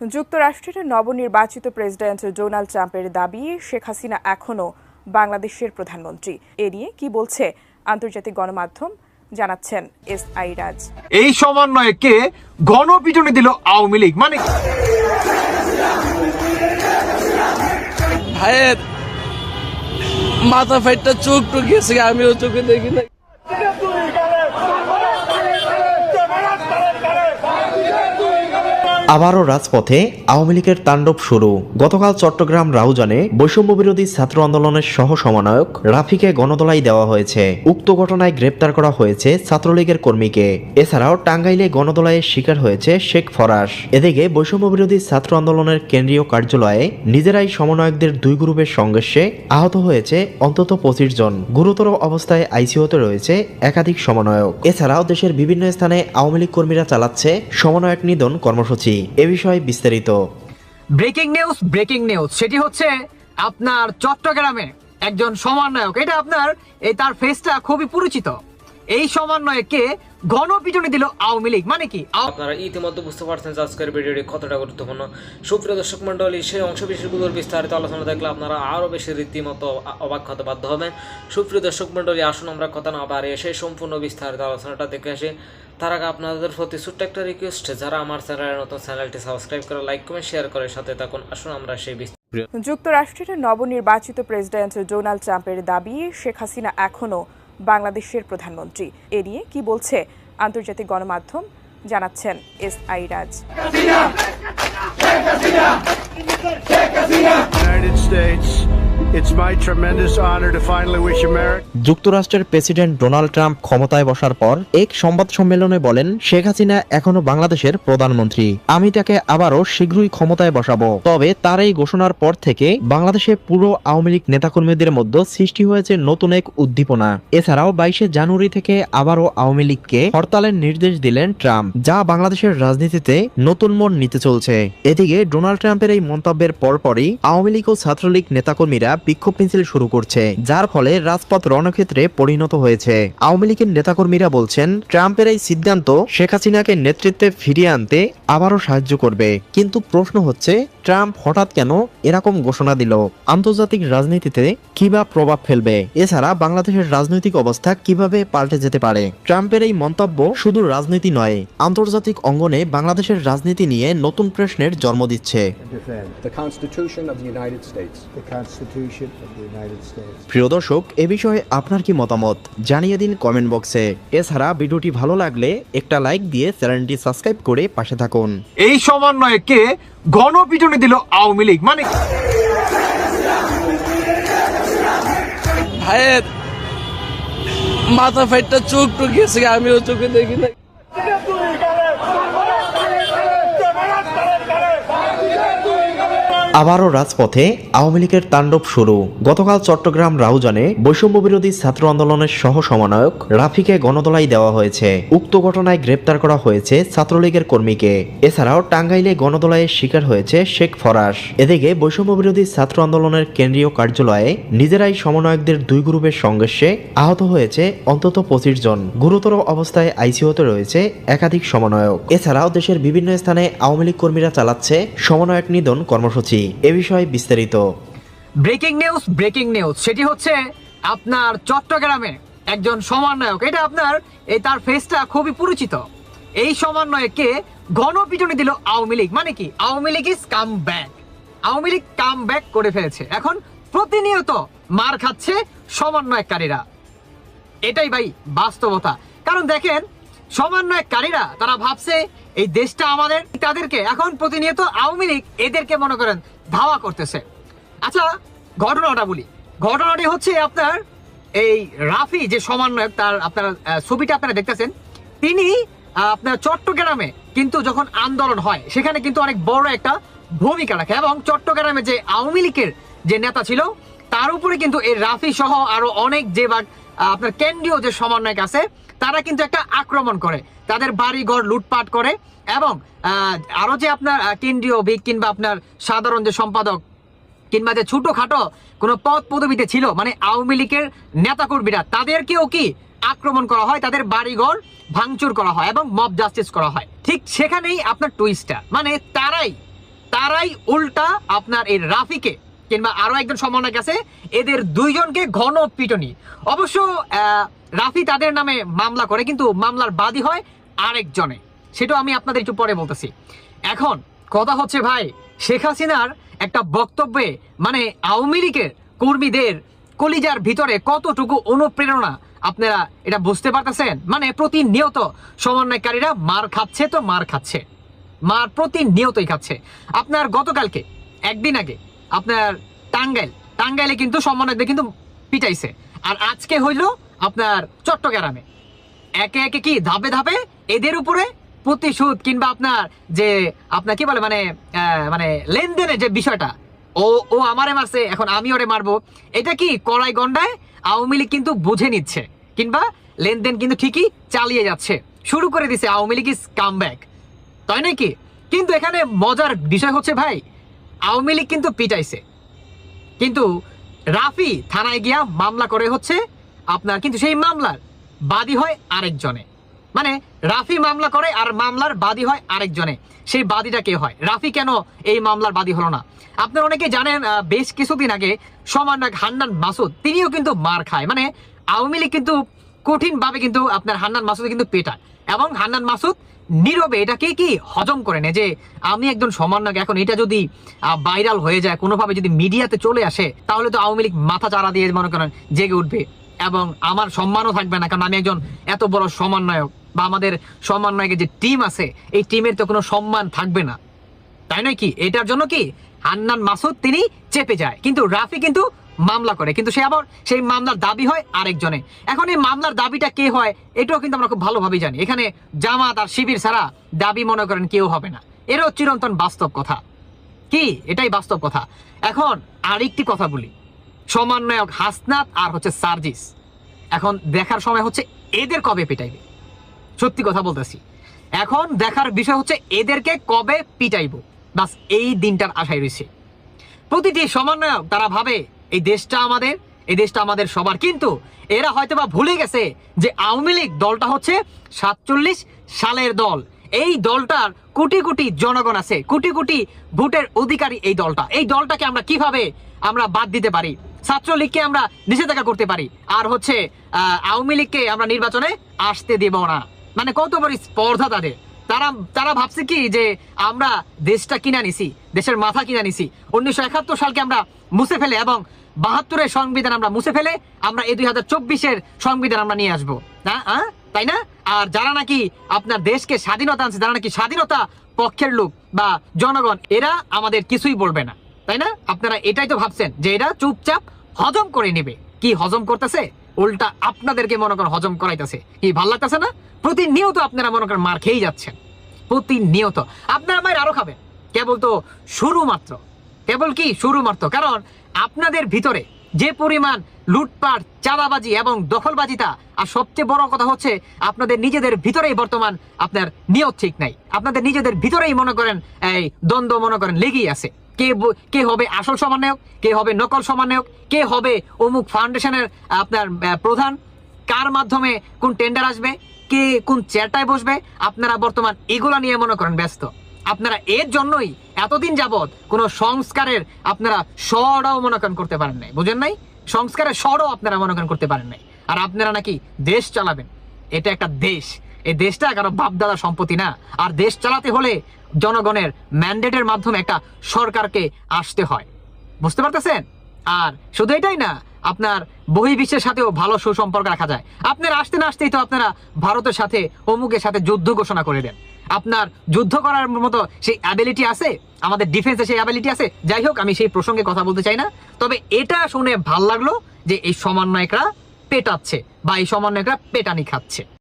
যুক্তরাষ্ট্রের নবনির্বাচিত president Donald ট্রাম্পের দাবি শেখ হাসিনা এখনও বাংলাদেশের প্রধানমন্ত্রী। এ নিয়ে কি বলছে আন্তর্জাতিক গণমাধ্যম জানাচ্ছেন এস আই রাজ। এই সমন্বয়কে গণপিটনে দিল আওয়ামী লীগ? মানে? ভাইয়ের মাথা ফাইটটা চোখ টুক গেছে আমিও চোখে দেখি না আবারও রাজপথে আওয়ামী লীগের তাণ্ডব শুরু। গতকাল চট্টগ্রাম রাউজানে বৈষম্য বিরোধী ছাত্র আন্দোলনের সহ সমন্বয়ক রাফিকে গণদলাই দেওয়া হয়েছে। উক্ত ঘটনায় গ্রেপ্তার করা হয়েছে ছাত্রলীগের কর্মীকে। এছাড়াও টাঙ্গাইলে গণদোলাইয়ের শিকার হয়েছে শেখ ফরাস। এদিকে বৈষম্য বিরোধী ছাত্র আন্দোলনের কেন্দ্রীয় কার্যালয়ে নিজেরাই সমন্বয়কদের দুই গ্রুপের সংঘর্ষে আহত হয়েছে অন্তত পঁচিশ জন। গুরুতর অবস্থায় আইসিইউতে রয়েছে একাধিক সমন্বয়ক। এছাড়াও দেশের বিভিন্ন স্থানে আওয়ামী লীগ কর্মীরা চালাচ্ছে সমন্বয়ক নিধন কর্মসূচি। এ বিষয়ে বিস্তারিত। Breaking news breaking news. সেটি হচ্ছে আপনার চট্টগ্রামে একজন সমন্বয়ক। এটা আপনার এই তার ফেসটা খুবই পরিচিত। এই সমন্বয়কে গণপিটুনি দিল আওয়ামী লীগ। মানে কি? আপনারা ইতিমধ্যে বুঝতে পারছেন যে আজকের ভিডিওটি কতটা গুরুত্বপূর্ণ। সুপ্রিয় দর্শক মন্ডলী সেই অংশ বিশেষগুলোর বিস্তারিত আলোচনা দেখলে আপনারা আরও বেশি রীতিমতো অবাক হতে বাধ্য হবেন। সুপ্রিয় দর্শক মন্ডলী আসুন আমরা কথা না বাড়িয়ে সেই সম্পূর্ণ বিস্তারিত আলোচনাটা দেখে আসি। তার আগে আপনাদের প্রতি ছোট্ট একটা রিকোয়েস্ট যারা আমার চ্যানেলের নতুন চ্যানেলটি সাবস্ক্রাইব করে লাইক কমেন্ট শেয়ার করে সাথে থাকুন। আসুন আমরা সেই বিস্তারিত যুক্তরাষ্ট্রের নবনির্বাচিত প্রেসিডেন্ট ডোনাল্ড ট্রাম্পের দাবি শেখ হাসিনা এখনও বাংলাদেশের প্রধানমন্ত্রী। এ নিয়ে কি বলছে আন্তর্জাতিক গণমাধ্যম? জানাচ্ছেন S I Raj. United States. যুক্তরাষ্ট্রের প্রেসিডেন্ট ডোনাল্ড ট্রাম্প ক্ষমতায় বসার পর এক সংবাদ সম্মেলনে বলেন, শেখ হাসিনা এখনও বাংলাদেশের প্রধানমন্ত্রী। আমি তাকে আবারও শীঘ্রই ক্ষমতায় বসাবো। তবে তার এই ঘোষণার পর থেকে বাংলাদেশে পুরো আওয়ামী লীগ নেতাকর্মীদের মধ্যে সৃষ্টি হয়েছে নতুন এক উদ্দীপনা। এছাড়াও বাইশে জানুয়ারি থেকে আবারও আওয়ামী লীগকে হরতালের নির্দেশ দিলেন ট্রাম্প, যা বাংলাদেশের রাজনীতিতে নতুন মোড় নিতে চলছে। এদিকে ডোনাল্ড ট্রাম্পের এই মন্তব্যের পরপরই আওয়ামী লীগ ও ছাত্রলীগ নেতাকর্মীরা বিক্ষোভ মিছিল শুরু করছে যার ফলে রাজপথ রণক্ষেত্রে পরিণত হয়েছে। আওয়ামী লীগের নেতাকর্মীরা বলছেন ট্রাম্পের এই সিদ্ধান্ত শেখ হাসিনাকে নেতৃত্বে ফিরিয়ে আনতে আবারও সাহায্য করবে। কিন্তু প্রশ্ন হচ্ছে ট্রাম্প হঠাৎ কেন এরকম ঘোষণা দিল? আন্তর্জাতিক রাজনীতিতে কিবা প্রভাব ফেলবে? এছাড়া বাংলাদেশের রাজনৈতিক অবস্থা কীভাবে পাল্টে যেতে পারে? ট্রাম্পের এই মন্তব্য শুধু রাজনীতি নয় আন্তর্জাতিক অঙ্গনে বাংলাদেশের রাজনীতি নিয়ে নতুন প্রশ্নের জন্ম দিচ্ছে। প্রিয় দর্শক এ বিষয়ে আপনার কি মতামত? জানিয়ে দিন কমেন্ট বক্সে এছাড়া ভিডিওটি ভালো লাগলে একটা লাইক দিয়ে চ্যানেলটি সাবস্ক্রাইব করে পাশে থাকুন। এই সমন্বয়কে গণপিটনে দিল আওয়ামী লীগ। মানে? ভাইয়ের মাথা ফাইটটা চোখ টুক গেছে আমিও চোখে দেখি না আবারও রাজপথে আওয়ামী লীগের তাণ্ডব শুরু। গতকাল চট্টগ্রাম রাউজানে বৈষম্য বিরোধী ছাত্র আন্দোলনের সহ সমন্বয়ক রাফিকে গণদোলাই দেওয়া হয়েছে। উক্ত ঘটনায় গ্রেপ্তার করা হয়েছে ছাত্রলীগের কর্মীকে। এছাড়াও টাঙ্গাইলে গণদোলাইয়ের শিকার হয়েছে শেখ ফরাস। এদিকে বৈষম্য বিরোধী ছাত্র আন্দোলনের কেন্দ্রীয় কার্যালয়ে নিজেরাই সমন্বয়কদের দুই গ্রুপের সংঘর্ষে আহত হয়েছে অন্তত পঁচিশ জন। গুরুতর অবস্থায় আইসিইউতে রয়েছে একাধিক সমন্বয়ক। এছাড়াও দেশের বিভিন্ন স্থানে আওয়ামী লীগ কর্মীরা চালাচ্ছে সমন্বয়ক নিধন কর্মসূচি। এ বিষয়ে বিস্তারিত। Breaking news breaking news. সেটি হচ্ছে আপনার চট্টগ্রামে একজন সমন্বয়ক। এটা আপনার, এই তার ফেসটা খুবই পরিচিত। এই সমন্বয়কে গণপিটুনি দিল আওয়ামী লীগ। মানে কি? Awami League is come back Awami League come back করে ফেলেছে। এখন প্রতিনিয়ত মার খাচ্ছে সমন্বয়কারীরা। এটাই ভাই বাস্তবতা। কারণ দেখেন, সমন্বয়কারীরা, তারা ভাবছে, এই দেশটা আমাদের, তাদেরকে। এখন প্রতিনিয়ত আওয়ামী লীগ এদেরকে মনে করেন ধাওয়া করতেছে। আচ্ছা ঘটনাটা বলি। ঘটনাটি হচ্ছে আপনার এই রাফি যে সমন্বয়ক, তার আপনার ছবিটা আপনারা দেখতেছেন, তিনি আপনার চট্টগ্রামে কিন্তু যখন আন্দোলন হয়, সেখানে কিন্তু অনেক বড় একটা ভূমিকা রাখে এবং চট্টগ্রামে যে আওয়ামী লীগের যে নেতা ছিল, তার উপরে কিন্তু এই রাফি সহ আরও অনেক যে বা আপনার কেন্দ্রীয় যে সমন্বয়ক আছে তারা কিন্তু একটা আক্রমণ করে। তাদের বাড়ি ঘর লুটপাট করে এবং আহ, আরও যে আপনার কেন্দ্রীয় বিগ কিংবা আপনার সাধারণ যে সম্পাদক কিংবা যে ছোটখাটো কোনো পদ পদবিতে ছিল মানে আওয়ামী লীগের নেতাকর্মীরা তাদেরকেও কি আক্রমণ করা হয়? তাদের বাড়িঘর ভাঙচুর করা হয় এবং মব জাস্টিস করা হয়। ঠিক সেখানেই আপনার টুইস্টটা মানে তারাই তারাই উল্টা আপনার এই রাফিকে কিংবা আরও একজন সমন্বয়ক আছে এদের দুইজনকে ঘন পিটনি। অবশ্য রাফি তাদের নামে মামলা করে, কিন্তু মামলার বাদী হয় আরেকজনে। সেটাও আমি আপনাদের একটু পরে বলতেছি। এখন কথা হচ্ছে ভাই, শেখ হাসিনার একটা বক্তব্যে মানে আওয়ামী লীগের কর্মীদের কলিজার ভিতরে কতটুকু অনুপ্রেরণা আপনারা এটা বুঝতে পারতেছেন? মানে প্রতিনিয়ত সমন্বয়কারীরা মার খাচ্ছে তো মার খাচ্ছে। মার প্রতিনিয়তই খাচ্ছে। আপনার গতকালকে, একদিন আগে, আপনার টাঙ্গাইল, টাঙ্গাইলে কিন্তু সমন্বয়কদের কিন্তু পিটাইছে। আর আজকে হইল আপনার চট্টগ্রামে। একে একে কি ধাপে ধাপে এদের উপরে প্রতিশোধ কিংবা আপনার যে, আপনার কি বলে মানে মানে লেনদেনের যে বিষয়টা, ও ও আমারে মারছে, এখন আমি ওরে মারবো, এটা কি কড়াই গন্ডায় আওয়ামী লীগ কিন্তু বুঝে নিচ্ছে, কিংবা লেনদেন কিন্তু ঠিকই চালিয়ে যাচ্ছে, শুরু করে দিছে Awami League is come back তাই নাকি কিন্তু এখানে মজার বিষয় হচ্ছে ভাই, আওয়ামী লীগ কিন্তু পিটাইছে, কিন্তু রাফি থানায় গিয়া মামলা করে হচ্ছে আপনার, কিন্তু সেই মামলার বাদী হয় আরেকজনে। মানে রাফি মামলা করে আর মামলার বাদী হয় আরেকজনে। সেই বাদীটা কে হয়? রাফি কেন এই মামলার বাদী হলো না? আপনারা অনেকে জানেন বেশ কিছুদিন আগে সমন্বয়ক হান্নান মাসুদ, তিনিও কিন্তু মার খায়। মানে আওয়ামী লীগ কিন্তু কঠিনভাবে কিন্তু আপনার হান্নান মাসুদ কিন্তু পেটায়। এবং হান্নান মাসুদ নীরবে এটাকে কি হজম করে নেয় যে, আমি একজন সমন্বয়ক এখন এটা যদি ভাইরাল হয়ে যায়, কোনোভাবে যদি মিডিয়াতে চলে আসে, তাহলে তো আওয়ামী লীগ মাথা চারা দিয়ে মনে করেন জেগে উঠবে। এবং আমার সম্মানও থাকবে না, কারণ আমি একজন এত বড় সমন্বয়ক বা আমাদের সমন্বয়কের যে টিম আছে, এই টিমের তো কোনো সম্মান থাকবে না। তাই নয় কি? এটার জন্য কি? হান্নান মাসুদ তিনি চেপে যায়। কিন্তু রাফি কিন্তু মামলা করে। কিন্তু সে আবার সেই মামলার দাবি হয় আরেকজনে। এখন এই মামলার দাবিটা কে হয়, এটাও কিন্তু আমরা খুব ভালোভাবেই জানি। এখানে জামাত আর শিবির ছাড়া দাবি মনে করেন কেউ হবে না। এরও চিরন্তন বাস্তব কথা। কি? এটাই বাস্তব কথা। এখন আরেকটি কথা বলি। সমন্বয়ক হাসনাত আর হচ্ছে সার্জিস। এখন দেখার সময় হচ্ছে এদের কবে পেটাইবে? সত্যি কথা বলতেছি। এখন দেখার বিষয় হচ্ছে এদেরকে কবে পিটাইবো? বাস এই দিনটার আশায় রয়েছে। প্রতিটি সমন্বয়ক তারা ভাবে, এই দেশটা আমাদের, এই দেশটা আমাদের সবার। কিন্তু এরা হয়তোবা ভুলে গেছে যে আওয়ামী লীগ দলটা হচ্ছে সাতচল্লিশ সালের দল। এই দলটার কোটি কোটি জনগণ আছে, কোটি কোটি ভোটের অধিকারী এই দলটা। এই দলটাকে আমরা কীভাবে আমরা বাদ দিতে পারি? ছাত্রলীগকে আমরা নিষেধাজ্ঞা করতে পারি। আর হচ্ছে আওয়ামী লীগকে আমরা নির্বাচনে আসতে দেব না। মানে কত বড় স্পর্ধা তাদের। তারা তারা ভাবছে কি যে আমরা দেশটা কিনা নিছি দেশের মাথা কিনা নিছি উনিশশো একাত্তর সালকে আমরা মুছে ফেলে এবং বাহাত্তরের সংবিধান আমরা মুছে ফেলে আমরা এই দুই হাজার চব্বিশের সংবিধান আমরা নিয়ে আসব। না? তাই না? আর যারা নাকি আপনার দেশকে স্বাধীনতা আনছে, যারা নাকি স্বাধীনতা পক্ষের লোক বা জনগণ, এরা আমাদের কিছুই বলবে না। তাই না? আপনারা এটাই তো ভাবছেন যে এরা চুপচাপ হজম করে নেবে। কি হজম করতেছে? উল্টা আপনাদেরকে মনে করেন হজম করাইতেছে। কি, ভালো লাগতেছে না? প্রতিনিয়ত আপনারা মনে করেন মার খেয়েই যাচ্ছেন। প্রতিনিয়ত। আপনারা মায়ের আরও খাবেন। কেবল তো শুরু মাত্র কেবল কি? শুরু মাত্র কারণ আপনাদের ভিতরে যে পরিমাণ লুটপাট, চাঁদাবাজি এবং দখলবাজিতা আর সবচেয়ে বড় কথা হচ্ছে আপনাদের নিজেদের ভিতরেই বর্তমান আপনার নিয়ত ঠিক নাই। আপনাদের নিজেদের ভিতরেই মনে করেন এই দ্বন্দ্ব মনে করেন লেগেই আছে। কে কে হবে আসল সমন্বয়ক, কে হবে নকল সমন্বয়ক, কে হবে অমুক ফাউন্ডেশনের আপনার প্রধান, কার মাধ্যমে কোন টেন্ডার আসবে, কে কোন চেয়ারটায় বসবে, আপনারা বর্তমান এগুলা নিয়ে মনে করেন ব্যস্ত। আপনারা এর জন্যই এতদিন যাবৎ কোন সংস্কারের আপনারা স্বরাও মনে করেন করতে পারেন নাই। বুঝেন নাই? সংস্কারের স্বরও আপনারা মনে করেন করতে পারেন নাই। আর আপনারা নাকি দেশ চালাবেন। এটা একটা দেশ। এই দেশটা কারও বাপদাদা সম্পত্তি না। আর দেশ চালাতে হলে জনগণের ম্যান্ডেটের মাধ্যমে একটা সরকারকে আসতে হয়। বুঝতে পারতেছেন? আর শুধু এটাই না, আপনার বহির্বিশ্বের সাথেও ভালো সুসম্পর্ক রাখা যায়। আপনার আসতে না আসতেই তো আপনারা ভারতের সাথে, অমুকের সাথে যুদ্ধ ঘোষণা করে দেন। আপনার যুদ্ধ করার মতো সেই অ্যাবিলিটি আছে? আমাদের ডিফেন্সে সেই অ্যাবিলিটি আছে? যাই হোক, আমি সেই প্রসঙ্গে কথা বলতে চাই না। তবে এটা শুনে ভালো লাগল যে এই সমন্বয়করা পেটাচ্ছে বা এই সমন্বয়করা পেটানি খাচ্ছে।